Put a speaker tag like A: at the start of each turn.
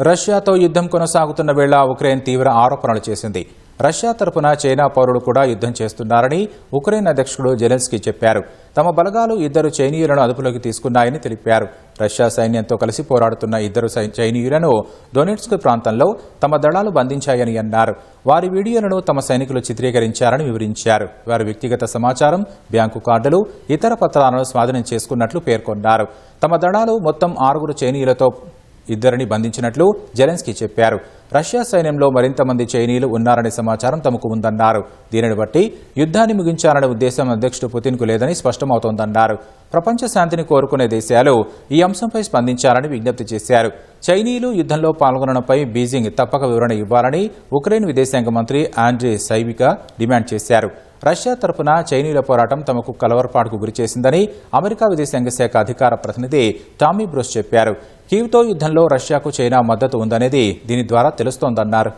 A: రష్యాతో యుద్ధం కొనసాగుతున్న వేళ ఉక్రెయిన్ తీవ్ర ఆరోపణలు చేసింది. రష్యా తరపున చైనా పౌరులు కూడా యుద్ధం చేస్తున్నారని ఉక్రెయిన్ అధ్యక్షుడు జెలెన్స్కీ చెప్పారు. తమ బలగాలు ఇద్దరు చైనీయులను అదుపులోకి తీసుకున్నాయని తెలిపారు. రష్యా సైన్యంతో కలిసి పోరాడుతున్న ఇద్దరు చైనీయులను డొనెట్స్క్ ప్రాంతంలో తమ దళాలు బంధించాయని అన్నారు. వారి వీడియోలను తమ సైనికులు చిత్రీకరించారని వివరించారు. వారి వ్యక్తిగత సమాచారం బ్యాంకు కార్డులు ఇతర పత్రాలను స్వాధీనం చేసుకున్నట్లు పేర్కొన్నారు. తమ దళాలు మొత్తం ఆరుగురు చైనీయులతో ఇద్దరిని బంధించినట్లు జెలెన్స్కీ చెప్పారు. రష్యా సైన్యంలో మరింత మంది చైనీయులు ఉన్నారనే సమాచారం తమకు ఉందన్నారు. దీనిని బట్టి యుద్ధాన్ని ముగించాలనే ఉద్దేశం అధ్యక్షుడు పుతిన్కు లేదని స్పష్టమవుతోందన్నారు. ప్రపంచ శాంతిని కోరుకునే దేశాలు ఈ అంశంపై స్పందించాలని విజ్ఞప్తి చేశారు. చైనీయులు యుద్ధంలో పాల్గొనడంపై బీజింగ్ తప్పక వివరణ ఇవ్వాలని ఉక్రెయిన్ విదేశాంగ మంత్రి ఆండ్రీ సైవిక డిమాండ్ చేశారు. రష్యా తరపున చైనీయుల పోరాటం తమకు కలవరపాటుకు గురిచేసిందని అమెరికా విదేశాంగ శాఖ అధికార ప్రతినిధి టామీ బ్రూస్ చెప్పారు. కీవ్తో యుద్ధంలో రష్యాకు చైనా మద్దతు ఉందనేది దీని ద్వారా తెలుస్తోందన్నారు.